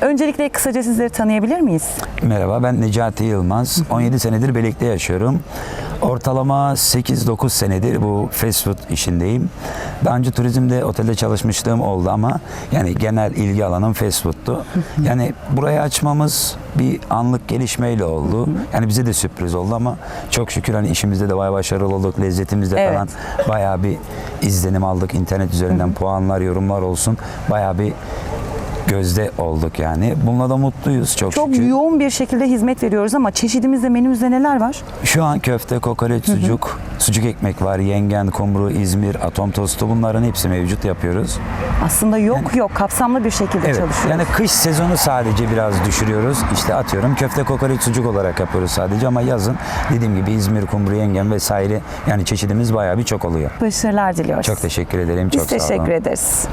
Öncelikle kısaca sizleri tanıyabilir miyiz? Merhaba ben Necati Yılmaz. 17 senedir birlikte yaşıyorum. Ortalama 8-9 senedir bu fast food işindeyim. Daha önce turizmde otelde çalışmışlığım oldu ama yani genel ilgi alanım fast food'tu. Yani burayı açmamız bir anlık gelişmeyle oldu. Yani bize de sürpriz oldu ama çok şükür hani işimizde de bayağı başarılı olduk. Lezzetimizde Evet. falan bayağı bir izlenim aldık. internet üzerinden puanlar, yorumlar olsun. Bayağı bir gözde olduk yani. Bununla da mutluyuz çok, Çok şükür. yoğun bir şekilde hizmet veriyoruz ama çeşidimizde menümüzde neler var? Şu an köfte, kokoreç, sucuk, sucuk ekmek var, yengen, kumru, İzmir, atom tostu bunların hepsi mevcut yapıyoruz. Aslında yok yok kapsamlı bir şekilde Evet. çalışıyoruz. Yani kış sezonu sadece biraz düşürüyoruz. İşte atıyorum köfte, kokoreç, sucuk olarak yapıyoruz sadece ama yazın dediğim gibi İzmir, kumru, yengen vesaire yani çeşidimiz bayağı bir çok oluyor. Başarılar diliyoruz. Çok teşekkür ederim. Biz Çok sağ olun. teşekkür ederiz.